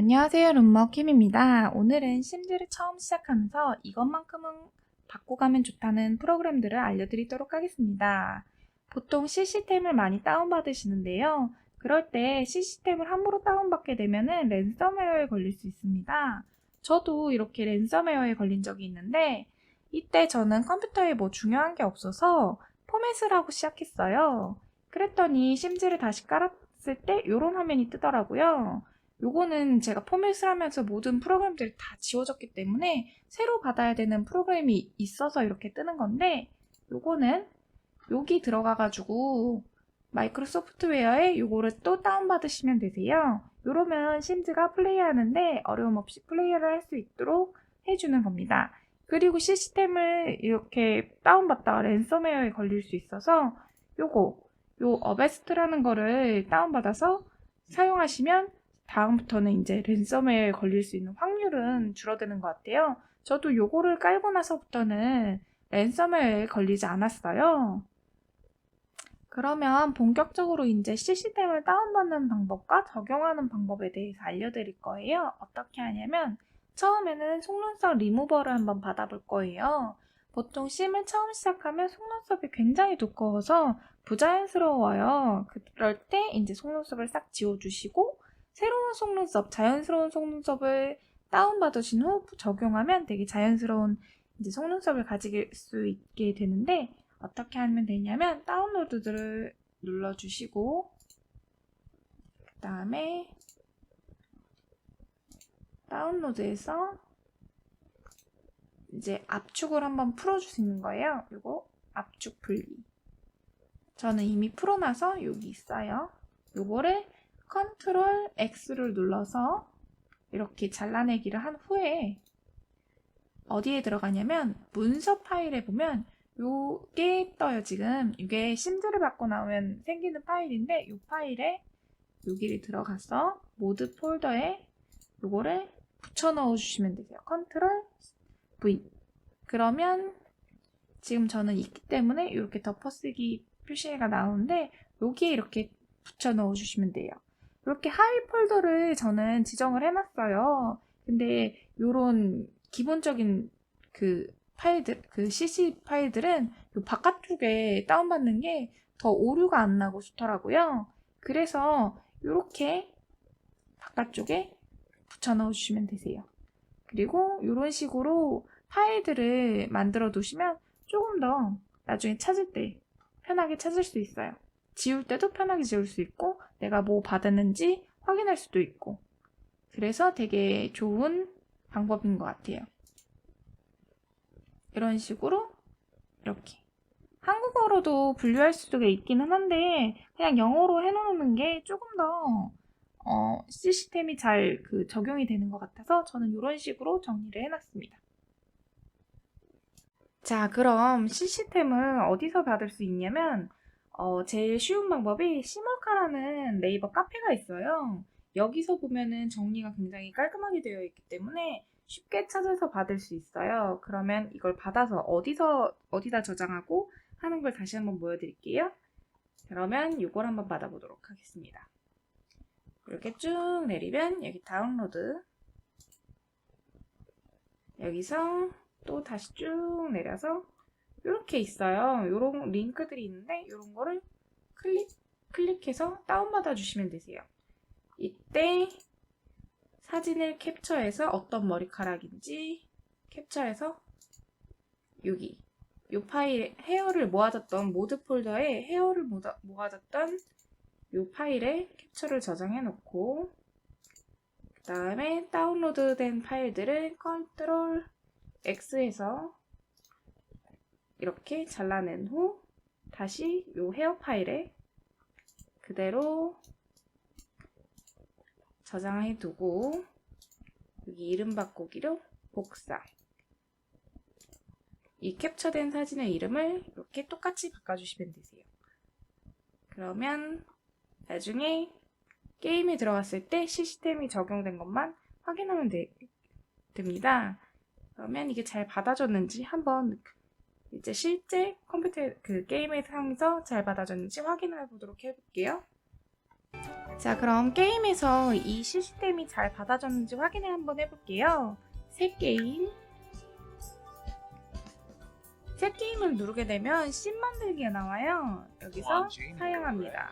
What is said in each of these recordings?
안녕하세요, 룸머 킴입니다. 오늘은 심즈를 처음 시작하면서 이것만큼은 바꿔가면 좋다는 프로그램들을 알려드리도록 하겠습니다. 보통 CC템을 많이 다운받으시는데요. 그럴 때 CC템을 함부로 다운받게 되면 랜섬웨어에 걸릴 수 있습니다. 저도 이렇게 랜섬웨어에 걸린 적이 있는데 이때 저는 컴퓨터에 뭐 중요한 게 없어서 포맷을 하고 시작했어요. 그랬더니 심즈를 다시 깔았을 때 이런 화면이 뜨더라고요. 요거는 제가 포맷을 하면서 모든 프로그램들이 다 지워졌기 때문에 새로 받아야 되는 프로그램이 있어서 이렇게 뜨는 건데 요거는 여기 들어가 가지고 마이크로소프트웨어에 요거를 또 다운받으시면 되세요. 요러면 심즈가 플레이하는데 어려움 없이 플레이를 할 수 있도록 해주는 겁니다. 그리고 시스템을 이렇게 다운받다가 랜섬웨어에 걸릴 수 있어서 요거 요 어베스트라는 거를 다운받아서 사용하시면 다음부터는 이제 랜섬웨어에 걸릴 수 있는 확률은 줄어드는 것 같아요. 저도 요거를 깔고 나서부터는 랜섬웨어에 걸리지 않았어요. 그러면 본격적으로 이제 시스템을 다운받는 방법과 적용하는 방법에 대해서 알려드릴 거예요. 어떻게 하냐면 처음에는 속눈썹 리무버를 한번 받아볼 거예요. 보통 심을 처음 시작하면 속눈썹이 굉장히 두꺼워서 부자연스러워요. 그럴 때 이제 속눈썹을 싹 지워주시고 새로운 속눈썹, 자연스러운 속눈썹을 다운받으신 후 적용하면 되게 자연스러운 이제 속눈썹을 가질 수 있게 되는데 어떻게 하면 되냐면 다운로드를 눌러주시고 그 다음에 다운로드에서 이제 압축을 한번 풀어주시는 거예요. 이거 압축 풀기. 저는 이미 풀어놔서 여기 있어요. 요거를 컨트롤 X를 눌러서 이렇게 잘라내기를 한 후에 어디에 들어가냐면 문서 파일에 보면 요게 떠요 지금. 이게 심즈를 받고 나오면 생기는 파일인데 요 파일에 여기를 들어가서 모드 폴더에 요거를 붙여 넣어 주시면 되세요. 컨트롤 V. 그러면 지금 저는 있기 때문에 이렇게 덮어쓰기 표시가 나오는데 여기에 이렇게 붙여 넣어 주시면 돼요 이렇게 하위 폴더를 저는 지정을 해놨어요. 근데 이런 기본적인 그 파일들, 그 CC 파일들은 요 바깥쪽에 다운받는 게 더 오류가 안 나고 좋더라고요. 그래서 이렇게 바깥쪽에 붙여 넣어 주시면 되세요. 그리고 이런 식으로 파일들을 만들어 두시면 조금 더 나중에 찾을 때 편하게 찾을 수 있어요. 지울 때도 편하게 지울 수 있고 내가 뭐 받았는지 확인할 수도 있고 그래서 되게 좋은 방법인 것 같아요. 이런 식으로 이렇게 한국어로도 분류할 수도 있기는 한데 그냥 영어로 해놓는 게 조금 더 어, 시스템이 잘 그 적용이 되는 것 같아서 저는 이런 식으로 정리를 해놨습니다. 자, 그럼 시스템을 어디서 받을 수 있냐면 어, 제일 쉬운 방법이 시몰카라는 네이버 카페가 있어요. 여기서 보면은 정리가 굉장히 깔끔하게 되어 있기 때문에 쉽게 찾아서 받을 수 있어요. 그러면 이걸 받아서 어디서, 어디다 저장하고 하는 걸 다시 한번 보여드릴게요. 그러면 이걸 한번 받아보도록 하겠습니다. 이렇게 쭉 내리면 여기 다운로드 여기서 또 다시 쭉 내려서 이렇게 있어요. 이런 링크들이 있는데 이런 거를 클릭 클릭해서 다운받아 주시면 되세요. 이때 사진을 캡처해서 어떤 머리카락인지 캡처해서 여기 이 파일 헤어를 모아뒀던 모드 폴더에 헤어를 모아, 모아뒀던 이 파일에 캡처를 저장해 놓고 그 다음에 다운로드된 파일들을 컨트롤 X에서 이렇게 잘라낸 후 다시 이 헤어 파일에 그대로 저장해 두고 여기 이름 바꾸기로 복사 이 캡처된 사진의 이름을 이렇게 똑같이 바꿔주시면 되세요. 그러면 나중에 게임에 들어갔을 때 시스템이 적용된 것만 확인하면 되, 됩니다. 그러면 이게 잘 받아줬는지 한번 이제 실제 컴퓨터 그 게임의 상에서 잘 받아줬는지 확인해 보도록 해볼게요. 자, 그럼 게임에서 이 시스템이 잘 받아줬는지 확인을 한번 해볼게요. 새 게임. 새 게임을 누르게 되면 씬 만들기가 나와요. 여기서 사용합니다.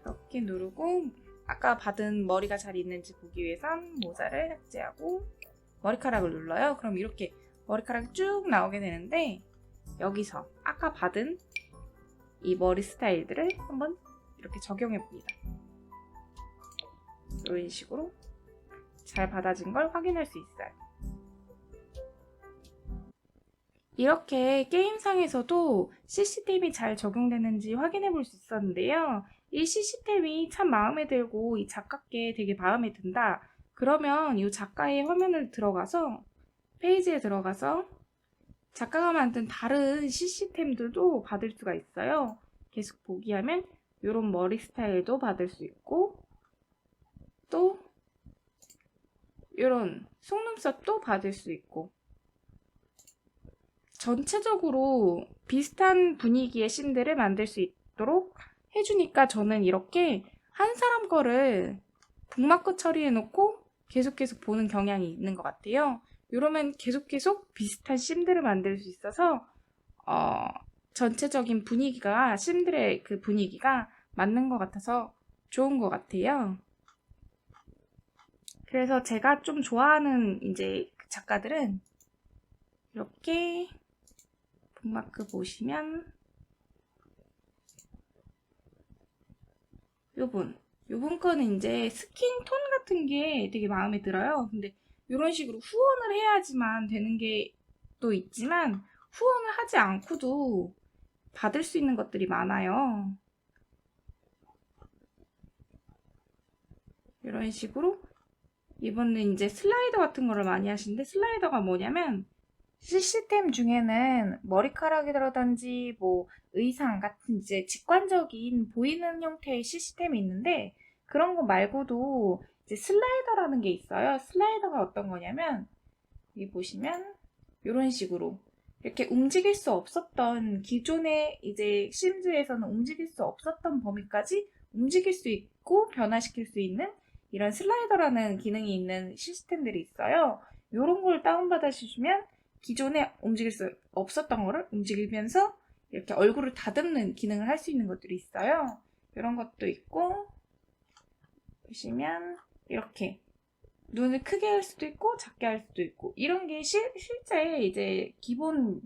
이렇게 누르고 아까 받은 머리가 잘 있는지 보기 위해선 모자를 삭제하고 머리카락을 눌러요. 그럼 이렇게 머리카락이 쭉 나오게 되는데 여기서 아까 받은 이 머리 스타일들을 한번 이렇게 적용해 봅니다. 이런 식으로 잘 받아진 걸 확인할 수 있어요. 이렇게 게임상에서도 시스템이 잘 적용되는지 확인해 볼 수 있었는데요. 이 시스템이 참 마음에 들고 이 작가께 되게 마음에 든다. 그러면 이 작가의 화면을 들어가서 페이지에 들어가서 작가가 만든 다른 시스템들도 받을 수가 있어요. 계속 보기 하면 이런 머리 스타일도 받을 수 있고 또 이런 속눈썹도 받을 수 있고 전체적으로 비슷한 분위기의 씬들을 만들 수 있도록 해주니까 저는 이렇게 한 사람 거를 북마크 처리해놓고 계속 계속 보는 경향이 있는 것 같아요. 이러면 계속 계속 비슷한 씬들을 만들 수 있어서 어, 전체적인 분위기가 씬들의 그 분위기가 맞는 것 같아서 좋은 것 같아요. 그래서 제가 좀 좋아하는 이제 그 작가들은 이렇게 북마크 보시면 요분 요분 거는 이제 스킨 톤 같은 게 되게 마음에 들어요. 근데 이런 식으로 후원을 해야지만 되는 게 또 있지만 후원을 하지 않고도 받을 수 있는 것들이 많아요. 이런 식으로 이번에 이제 슬라이더 같은 거를 많이 하시는데 슬라이더가 뭐냐면 시스템 중에는 머리카락이라든지 뭐 의상 같은 이제 직관적인 보이는 형태의 시스템이 있는데 그런 거 말고도 이제 슬라이더라는 게 있어요. 슬라이더가 어떤 거냐면 여기 보시면 이런 식으로 이렇게 움직일 수 없었던 기존의 이제 심즈에서는 움직일 수 없었던 범위까지 움직일 수 있고 변화시킬 수 있는 이런 슬라이더라는 기능이 있는 시스템들이 있어요. 이런 걸 다운받아주시면 기존에 움직일 수 없었던 거를 움직이면서 이렇게 얼굴을 다듬는 기능을 할 수 있는 것들이 있어요. 이런 것도 있고 보시면 이렇게 눈을 크게 할 수도 있고 작게 할 수도 있고 이런 게 실, 실제 이제 기본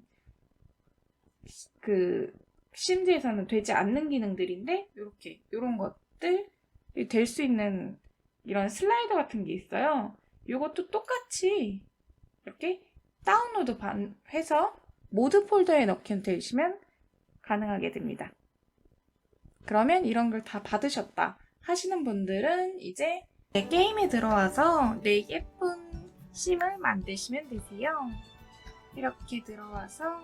그 심지에서는 되지 않는 기능들인데 이렇게 이런 것들이 될 수 있는 이런 슬라이더 같은 게 있어요. 이것도 똑같이 이렇게 다운로드 반- 해서 모드 폴더에 넣게 되시면 가능하게 됩니다. 그러면 이런 걸 다 받으셨다 하시는 분들은 이제 내 게임에 들어와서 내 예쁜 심을 만드시면 되세요. 이렇게 들어와서.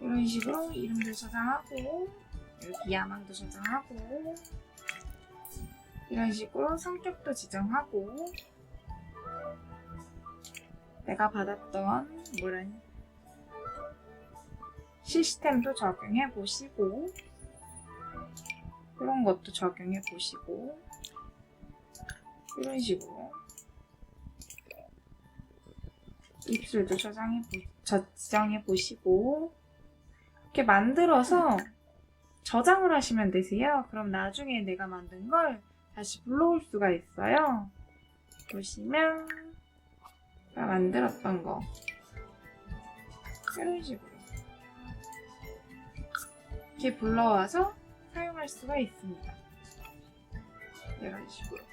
이런 식으로 이름도 저장하고 여기 야망도 저장하고 이런 식으로 성격도 지정하고 내가 받았던 물은 시스템도 적용해 보시고 이런 것도 적용해 보시고 이런 식으로 입술도 저장해 보, 저장해 보시고 이렇게 만들어서 저장을 하시면 되세요. 그럼 나중에 내가 만든 걸 다시 불러올 수가 있어요. 보시면 제가 만들었던 거 이런 식으로 이렇게 불러와서 사용할 수가 있습니다. 이런 식으로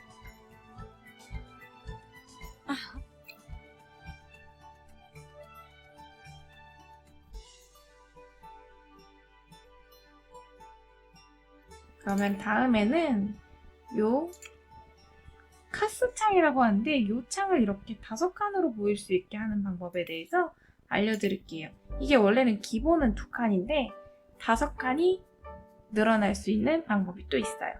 그러면 다음에는 요 카스 창이라고 하는데 요 창을 이렇게 다섯 칸으로 보일 수 있게 하는 방법에 대해서 알려드릴게요. 이게 원래는 기본은 두 칸인데 다섯 칸이 늘어날 수 있는 방법이 또 있어요.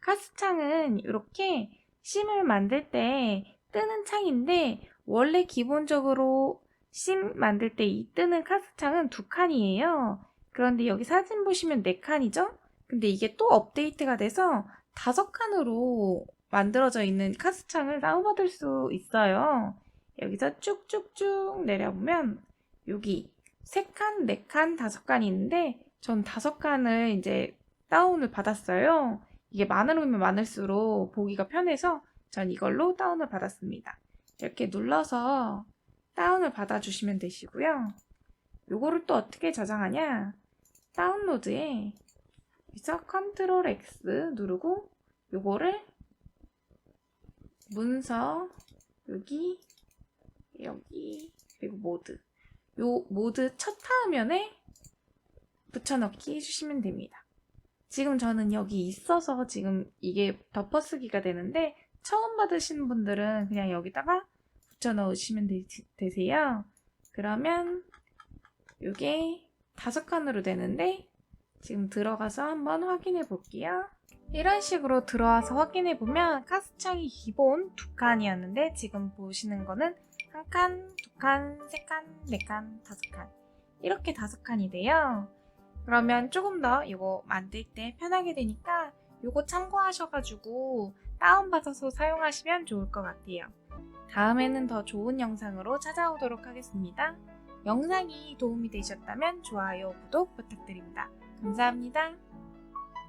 카스 창은 이렇게 심을 만들 때 뜨는 창인데 원래 기본적으로 심 만들 때 이 뜨는 카스창은 두 칸이에요. 그런데 여기 사진 보시면 네 칸이죠? 근데 이게 또 업데이트가 돼서 다섯 칸으로 만들어져 있는 카스창을 다운받을 수 있어요. 여기서 쭉쭉쭉 내려보면 여기 세 칸, 네 칸, 다섯 칸이 있는데 전 다섯 칸을 이제 다운을 받았어요. 이게 많으면 많을수록 보기가 편해서 전 이걸로 다운을 받았습니다. 이렇게 눌러서 다운을 받아주시면 되시고요. 요거를 또 어떻게 저장하냐? 다운로드에 여기서 컨트롤 X 누르고 요거를 문서 여기 여기 그리고 모드 요 모드 첫 화면에 붙여넣기 해주시면 됩니다. 지금 저는 여기 있어서 지금 이게 덮어쓰기가 되는데 처음 받으시는 분들은 그냥 여기다가 붙여 넣으시면 되, 되세요. 그러면 이게 다섯 칸으로 되는데 지금 들어가서 한번 확인해 볼게요. 이런 식으로 들어와서 확인해 보면 카스창이 기본 두 칸이었는데 지금 보시는 거는 한 칸, 두 칸, 세 칸, 네 칸, 다섯 칸 이렇게 다섯 칸이 돼요. 그러면 조금 더 이거 만들 때 편하게 되니까 이거 참고하셔가지고 다운받아서 사용하시면 좋을 것 같아요. 다음에는 더 좋은 영상으로 찾아오도록 하겠습니다. 영상이 도움이 되셨다면 좋아요, 구독 부탁드립니다. 감사합니다.